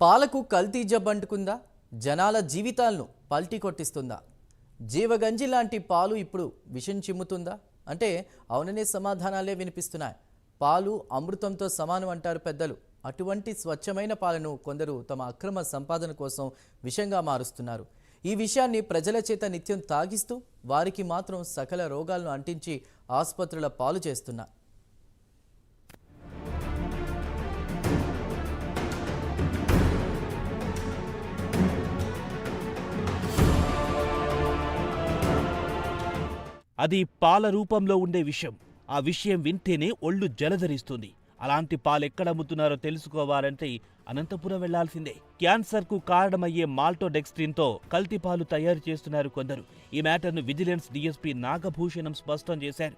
పాలకు కల్తీ జబ్బంటుకుందా జనాల జీవితాలను పల్టీ కొట్టిస్తుందా? జీవగంజి లాంటి పాలు ఇప్పుడు విషం చిమ్ముతుందా? అంటే అవుననే సమాధానాలే వినిపిస్తున్నాయి. పాలు అమృతంతో సమానం అంటారు పెద్దలు. అటువంటి స్వచ్ఛమైన పాలను కొందరు తమ అక్రమ సంపాదన కోసం విషంగా మారుస్తున్నారు. ఈ విషయాన్ని ప్రజల చేత నిత్యం తాగిస్తూ వారికి మాత్రం సకల రోగాలను అంటించి ఆసుపత్రుల పాలు చేస్తున్నారు అది పాల రూపంలో ఉండే విషయం. ఆ విషయం వింటేనే ఒళ్ళు జలధరిస్తుంది. అలాంటి పాలు ఎక్కడ అమ్ముతున్నారో తెలుసుకోవాలంటే అనంతపురం వెళ్ళాల్సిందే. క్యాన్సర్కు కారణమయ్యే మాల్టోడెక్స్ట్రిన్తో కల్తీ పాలు తయారు చేస్తున్నారు కొందరు. ఈ మ్యాటర్ను విజిలెన్స్ డీఎస్పీ నాగభూషణం స్పష్టం చేశారు.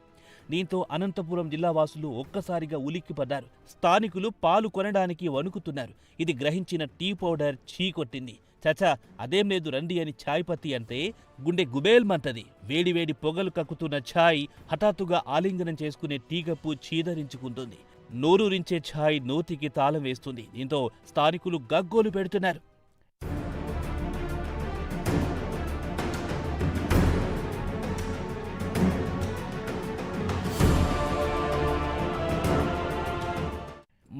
దీంతో అనంతపురం జిల్లా వాసులు ఒక్కసారిగా ఉలిక్కిపడ్డారు. స్థానికులు పాలు కొనడానికి వణుకుతున్నారు. ఇది గ్రహించిన టీ పౌడర్ చీ కొట్టింది చచా అదేం లేదు రండి అని ఛాయ్ పత్తి అంటే గుండె గుబేల్మంటది. వేడివేడి పొగలు కక్కుతున్న ఛాయ్ హఠాత్తుగా ఆలింగనం చేసుకునే టీకప్పు చీదరించుకుంటుంది. నోరూరించే ఛాయ్ నోతికి తాళం వేస్తుంది. దీంతో స్థానికులు గగ్గోలు పెడుతున్నారు.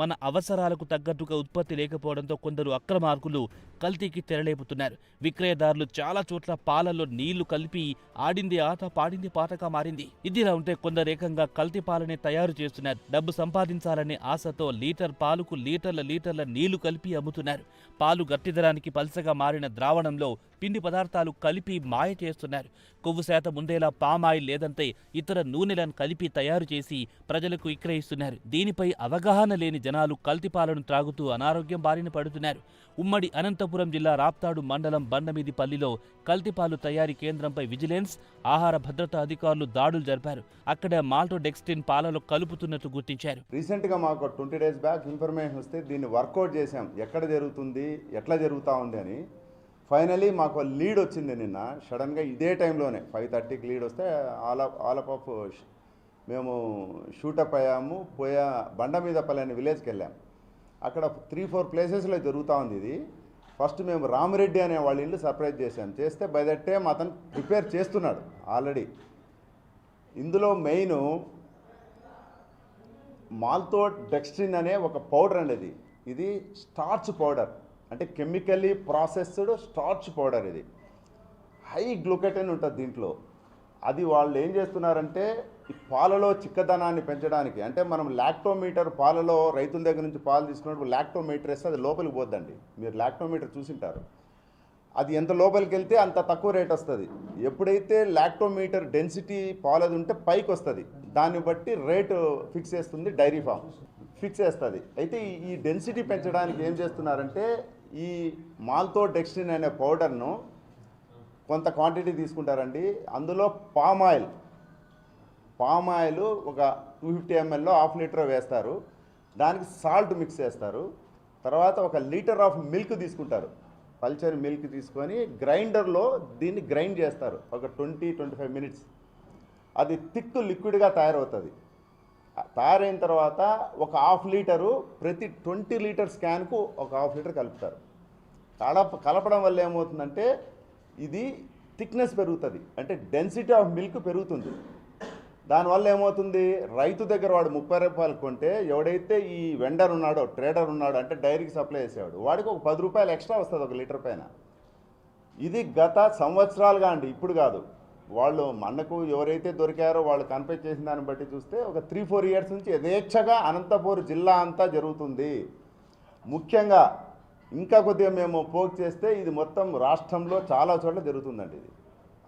మన అవసరాలకు తగ్గట్టుగా ఉత్పత్తి లేకపోవడంతో కొందరు అక్రమార్కులు కల్తీకి తెరలేపుతున్నారు. విక్రయదారులు చాలా చోట్ల పాలల్లో నీళ్ళు కలిపి ఆడింది ఆట పాడింది పాటగా మారింది. ఇదిలా ఉంటే కొందరు ఏకంగా కల్తీ పాలనే తయారు చేస్తున్నారు. డబ్బు సంపాదించాలనే ఆశతో లీటర్ పాలుకు లీటర్ల లీటర్ల నీళ్ళు కలిపి అమ్ముతున్నారు. పాలు గట్టిదరానికి పలసగా మారిన ద్రావణంలో పిండి పదార్థాలు కలిపి మాయ చేస్తున్నారు. కొవ్వు శాతం ఉండేలా పామాయిల్ లేదంటే ఇతర నూనెలను కలిపి తయారు చేసి ప్రజలకు విక్రయిస్తున్నారు. దీనిపై అవగాహన లేని జనాలు కల్తీపాలను త్రాగుతూ అనారోగ్యం బారిన పడుతున్నారు. ఉమ్మడి అనంతపురం జిల్లా రాప్తాడు మండలం బండమీదిపల్లిలో కల్తీపాలు తయారీ కేంద్రంపై విజిలెన్స్ ఆహార భద్రతా అధికారులు దాడులు జరిపారు. అక్కడ మాల్టోడెక్స్టిన్ పాలలో కలుపుతున్నట్టు గుర్తించారు. రీసెంట్గా మాకు ట్వంటీ డేస్ బ్యాక్ ఇన్ఫర్మేషన్ వస్తే దీన్ని వర్కౌట్ చేసాం ఎక్కడ జరుగుతుంది ఎట్లా జరుగుతూ ఉంది అని. ఫైనలీ మాకు లీడ్ వచ్చింది నిన్న. సడన్గా ఇదే టైంలోనే ఫైవ్ థర్టీకి లీడ్ వస్తే ఆల్ ఆఫ్ ఆల్ ఆఫ్ మేము షూటప్ అయ్యాము పోయా బండ మీద పల్లెని విలేజ్కి వెళ్ళాము అక్కడ త్రీ ఫోర్ ప్లేసెస్లో జరుగుతూ ఉంది ఇది. ఫస్ట్ మేము రామిరెడ్డి అనే వాళ్ళ ఇల్లు సర్ప్రైజ్ చేశాం. చేస్తే బై దట్ టైం అతను ప్రిపేర్ చేస్తున్నాడు ఆల్రెడీ ఇందులో మెయిన్ మాల్తో డెక్స్ట్రిన్ అనే ఒక పౌడర్ అండి ఇది ఇది స్టార్చ్ పౌడర్ అంటే కెమికల్లీ ప్రాసెస్డ్ స్టార్చ్ పౌడర్ ఇది. హై గ్లూకెటన్ ఉంటుంది దీంట్లో. అది వాళ్ళు ఏం చేస్తున్నారంటే పాలలో చిక్కదనాన్ని పెంచడానికి అంటే మనం లాక్టోమీటర్ పాలలో రైతుల దగ్గర నుంచి పాలు తీసుకున్నప్పుడు లాక్టోమీటర్ వేస్తే అది లోపలికి పోద్దండి. మీరు లాక్టోమీటర్ చూసింటారు. అది ఎంత లోపలికి వెళ్తే అంత తక్కువ రేట్ వస్తుంది. ఎప్పుడైతే లాక్టోమీటర్ డెన్సిటీ పాలది ఉంటే పైకి వస్తుంది. దాన్ని బట్టి రేటు ఫిక్స్ చేస్తుంది డైరీ ఫామ్. ఫిక్స్ చేస్తుంది. అయితే ఈ- డెన్సిటీ పెంచడానికి ఏం చేస్తున్నారంటే ఈ మాల్తో డెక్స్టిన్ అనే పౌడర్ను కొంత క్వాంటిటీ తీసుకుంటారండి. అందులో పామ్ ఆయిల్ పామ్ ఆయిల్ ఒక టూ ఫిఫ్టీ ఎంఎల్లో హాఫ్ లీటర్ వేస్తారు. దానికి సాల్ట్ మిక్స్ చేస్తారు. తర్వాత ఒక లీటర్ ఆఫ్ మిల్క్ తీసుకుంటారు. పల్చర్ మిల్క్ తీసుకొని గ్రైండర్లో దీన్ని గ్రైండ్ చేస్తారు. ఒక ట్వంటీ ట్వంటీ ఫైవ్ మినిట్స్ అది థిక్ లిక్విడ్గా తయారవుతుంది. తయారైన తర్వాత ఒక హాఫ్ లీటరు ప్రతి ట్వంటీ లీటర్స్ క్యాన్కు ఒక హాఫ్ లీటర్ కలుపుతారు. కలప కలపడం వల్ల ఏమవుతుందంటే ఇది థిక్నెస్ పెరుగుతుంది. అంటే డెన్సిటీ ఆఫ్ మిల్క్ పెరుగుతుంది. దానివల్ల ఏమవుతుంది? రైతు దగ్గర వాడు ముప్పై రూపాయలు కొంటే ఎవడైతే ఈ వెండర్ ఉన్నాడో ట్రేడర్ ఉన్నాడో అంటే డైరీకి సప్లై చేసేవాడు వాడికి ఒక పది రూపాయలు ఎక్స్ట్రా వస్తుంది ఒక లీటర్ పైన. ఇది గత సంవత్సరాలుగా అండి ఇప్పుడు కాదు. వాళ్ళు మనకు ఎవరైతే దొరికారో వాళ్ళు కన్ఫెక్ట్ చేసిన దాన్ని బట్టి చూస్తే ఒక త్రీ ఫోర్ ఇయర్స్ నుంచి యథేచ్ఛగా అనంతపూర్ జిల్లా అంతా జరుగుతుంది. ముఖ్యంగా ఇంకా కొద్దిగా మేము పోక్ చేస్తే ఇది మొత్తం రాష్ట్రంలో చాలా చోట్ల జరుగుతుందండి ఇది.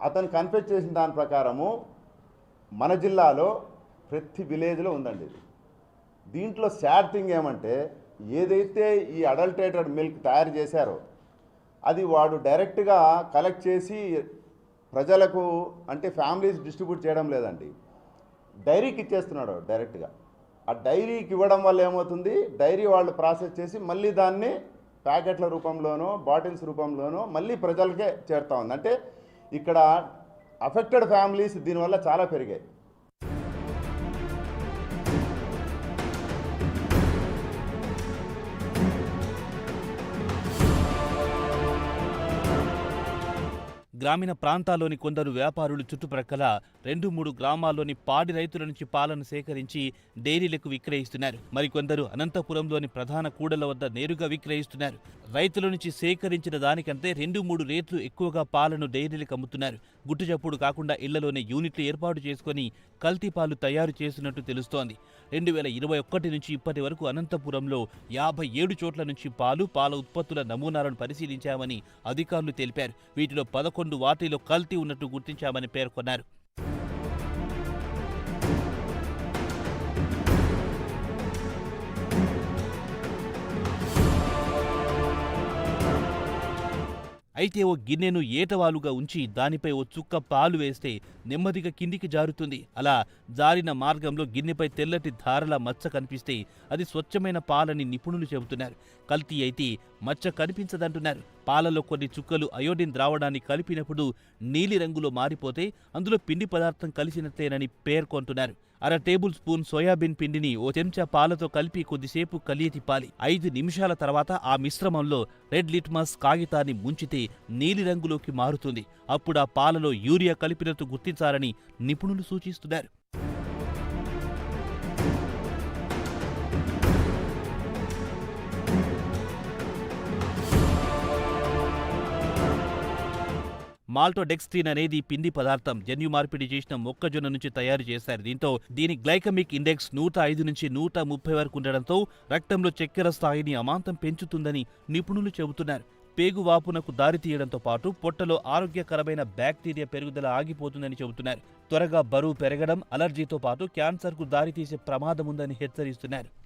అతను కన్ఫెక్ట్ చేసిన దాని ప్రకారము మన జిల్లాలో ప్రతి విలేజ్లో ఉందండి ఇది. దీంట్లో శాడ్ థింగ్ ఏమంటే ఏదైతే ఈ అడల్టేటెడ్ మిల్క్ తయారు చేశారో అది వాడు డైరెక్ట్గా కలెక్ట్ చేసి ప్రజలకు అంటే ఫ్యామిలీస్ డిస్ట్రిబ్యూట్ చేయడం లేదండి. డైరీకి ఇచ్చేస్తున్నాడు డైరెక్ట్గా. ఆ డైరీకి ఇవ్వడం వల్ల ఏమవుతుంది? డైరీ వాళ్ళు ప్రాసెస్ చేసి మళ్ళీ దాన్ని ప్యాకెట్ల రూపంలోనో బాటిల్స్ రూపంలోనో మళ్ళీ ప్రజలకే చేరుతూ ఉంది. అంటే ఇక్కడ అఫెక్టెడ్ ఫ్యామిలీస్ దీనివల్ల చాలా పెరిగాయి. గ్రామీణ ప్రాంతాల్లోని కొందరు వ్యాపారులు చుట్టుప్రక్కల రెండు మూడు గ్రామాల్లోని పాడి రైతుల నుంచి పాలను సేకరించి డైరీలకు విక్రయిస్తున్నారు. మరికొందరు అనంతపురంలోని ప్రధాన కూడల వద్ద నేరుగా విక్రయిస్తున్నారు. రైతుల నుంచి సేకరించిన దానికంటే రెండు మూడు రేట్లు ఎక్కువగా పాలను డైరీలకు అమ్ముతున్నారు. గుట్టుచప్పుడు కాకుండా ఇళ్ళలోనే యూనిట్లు ఏర్పాటు చేసుకొని కల్తీ పాలు తయారు చేస్తున్నట్టు తెలుస్తోంది. రెండు వేల ఇరవై ఒకటి నుంచి ఇప్పటి వరకు అనంతపురంలో యాభై ఏడు చోట్ల నుంచి పాలు పాల ఉత్పత్తుల నమూనాలను పరిశీలించామని అధికారులు తెలిపారు. వీటిలో పదకొండు వాటిలో కల్తీ ఉన్నట్టు గుర్తించామని పేర్కొన్నారు. అయితే ఓ గిన్నెను ఏటవాలుగా ఉంచి దానిపై ఓ చుక్క పాలు వేస్తే నెమ్మదిగా కిందికి జారుతుంది. అలా జారిన మార్గంలో గిన్నెపై తెల్లటి ధారల మచ్చ కనిపిస్తే అది స్వచ్ఛమైన పాలని నిపుణులు చెబుతున్నారు. కల్తీ అయితే మచ్చ కనిపించదంటున్నారు. పాలలో కొన్ని చుక్కలు అయోడిన్ ద్రావణాన్ని కలిపినప్పుడు నీలిరంగులో మారిపోతే అందులో పిండి పదార్థం కలిసినట్టేనని పేర్కొంటున్నారు. అర టేబుల్ స్పూన్ సోయాబీన్ పిండిని ఓ చెంచా పాలతో కలిపి కొద్దిసేపు కలియ తిప్పాలి. ఐదు నిమిషాల తర్వాత ఆ మిశ్రమంలో రెడ్ లిట్మస్ కాగితాన్ని ముంచితే నీలిరంగులోకి మారుతుంది. అప్పుడు ఆ పాలలో యూరియా కలిపినట్టు గుర్తించాలని నిపుణులు సూచిస్తున్నారు. మాల్టోడెక్స్ట్రిన్ అనేది పిండి పదార్థం. జన్యు మార్పిడి చేసిన మొక్కజొన్న నుంచి తయారు చేశారు. దీంతో దీని గ్లైకమిక్ ఇండెక్స్ నూట ఐదు నుంచి నూట ముప్పై వరకు ఉండడంతో రక్తంలో చక్కెర స్థాయిని అమాంతం పెంచుతుందని నిపుణులు చెబుతున్నారు. పేగువాపునకు దారితీయడంతో పాటు పొట్టలో ఆరోగ్యకరమైన బ్యాక్టీరియా పెరుగుదల ఆగిపోతుందని చెబుతున్నారు. త్వరగా బరువు పెరగడం అలర్జీతో పాటు క్యాన్సర్కు దారితీసే ప్రమాదముందని హెచ్చరిస్తున్నారు.